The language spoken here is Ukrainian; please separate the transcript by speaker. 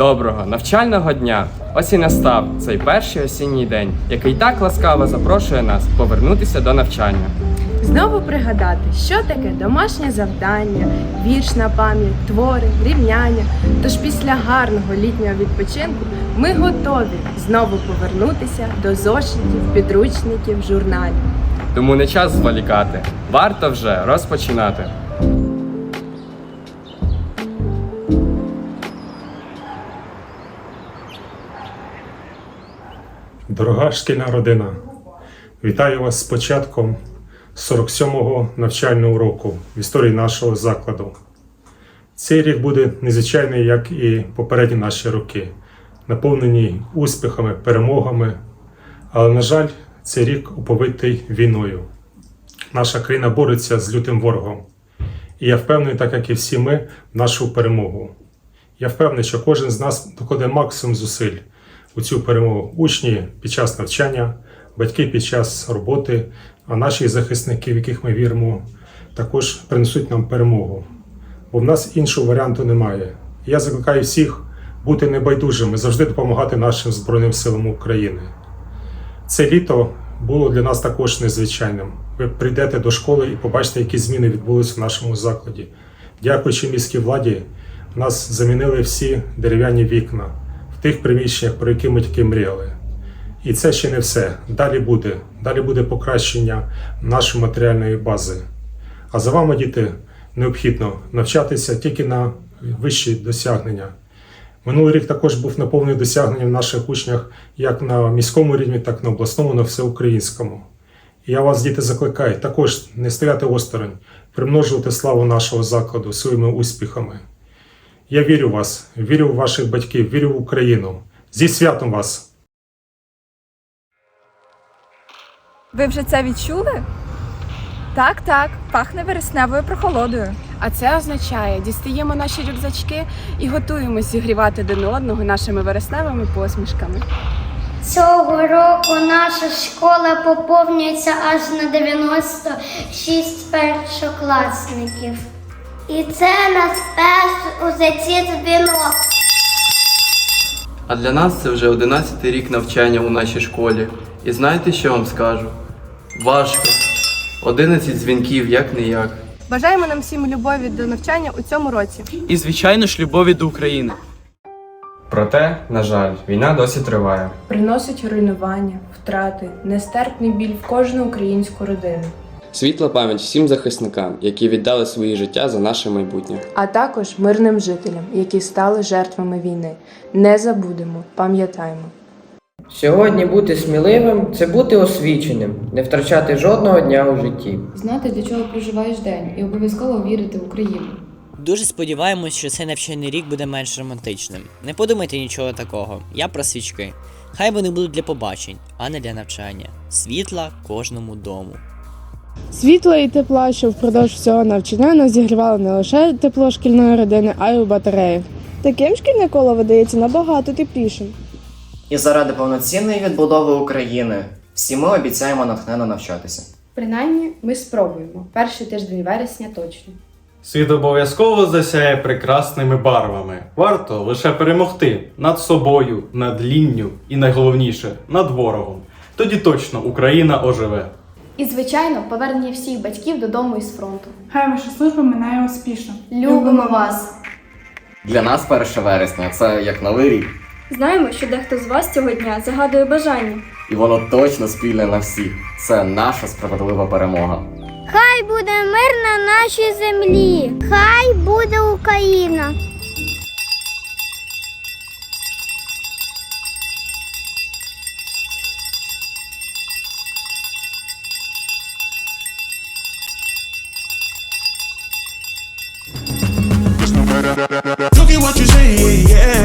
Speaker 1: Доброго навчального дня! Ось і настав цей перший осінній день, який так ласкаво запрошує нас повернутися до навчання.
Speaker 2: Знову пригадати, що таке домашнє завдання, вірш на пам'ять, твори, рівняння. Тож після гарного літнього відпочинку ми готові знову повернутися до зошитів, підручників, журналів.
Speaker 1: Тому не час зволікати. Варто вже розпочинати.
Speaker 3: Дорога шкільна родина, вітаю вас з початком 47-го навчального року в історії нашого закладу. Цей рік буде незвичайний, як і попередні наші роки, наповнені успіхами, перемогами. Але, на жаль, цей рік оповитий війною. Наша країна бореться з лютим ворогом. І я впевнений, так як і всі ми, в нашу перемогу. Я впевнений, що кожен з нас докладе максимум зусиль у цю перемогу. Учні під час навчання, батьки під час роботи, а наші захисники, в яких ми віримо, також принесуть нам перемогу. Бо в нас іншого варіанту немає. Я закликаю всіх бути небайдужими, завжди допомагати нашим Збройним силам України. Це літо було для нас також незвичайним. Ви прийдете до школи і побачите, які зміни відбулися в нашому закладі. Дякуючи міській владі, нас замінили всі дерев'яні вікна тих приміщеннях, про які ми тільки мріяли. І це ще не все. Далі буде. Далі буде покращення нашої матеріальної бази. А за вами, діти, необхідно навчатися тільки на вищі досягнення. Минулий рік також був наповнений досягненням в наших учнях як на міському рівні, так і на обласному, на всеукраїнському. І я вас, діти, закликаю також не стояти осторонь, примножувати славу нашого закладу своїми успіхами. Я вірю в вас, вірю в ваших батьків, вірю в Україну. Зі святом вас!
Speaker 4: Ви вже це відчули? Так, так, пахне вересневою прохолодою.
Speaker 2: А це означає, дістаємо наші рюкзачки і готуємось зігрівати один одного нашими вересневими посмішками.
Speaker 5: Цього року наша школа поповнюється аж на 96 першокласників. І це наш перший у житті дзвінок.
Speaker 1: А для нас це вже 11 рік навчання у нашій школі. І знаєте, що вам скажу? Важко. 11 дзвінків, як не як.
Speaker 2: Бажаємо нам всім любові до навчання у цьому році.
Speaker 6: І, звичайно ж, любові до України.
Speaker 1: Проте, на жаль, війна досі триває.
Speaker 2: Приносить руйнування, втрати, нестерпний біль в кожну українську родину.
Speaker 1: Світла пам'ять всім захисникам, які віддали свої життя за наше майбутнє.
Speaker 2: а також мирним жителям, які стали жертвами війни. Не забудемо, пам'ятаємо.
Speaker 7: Сьогодні бути сміливим це бути освіченим, не втрачати жодного дня у житті.
Speaker 8: знати, для чого проживаєш день, і обов'язково вірити в Україну.
Speaker 9: Дуже сподіваємось, що цей навчальний рік буде менш романтичним. Не подумайте нічого такого. Я про свічки. Хай вони будуть для побачень, а не для навчання. Світла кожному дому.
Speaker 10: Світла і тепла, що впродовж всього навчання нас зігрівало не лише тепло шкільної родини, а й у батареї. Таким шкільне коло видається набагато теплішим.
Speaker 11: І заради повноцінної відбудови України всі ми обіцяємо натхненно навчатися.
Speaker 8: Принаймні, ми спробуємо. Перший тиждень вересня точно.
Speaker 6: Світ обов'язково засяє прекрасними барвами. Варто лише перемогти над собою, над лінню і найголовніше над ворогом. Тоді точно Україна оживе.
Speaker 8: І, звичайно, повернення всіх батьків додому із фронту.
Speaker 10: Хай ваша служба минає успішно.
Speaker 8: Любимо вас!
Speaker 11: Для нас 1 вересня це як новий рік,
Speaker 4: Знаємо, що дехто з вас цього дня загадує бажання.
Speaker 11: і воно точно спільне на всіх. Це наша справедлива перемога.
Speaker 5: Хай буде мир на нашій землі. Хай
Speaker 12: yeah, yeah.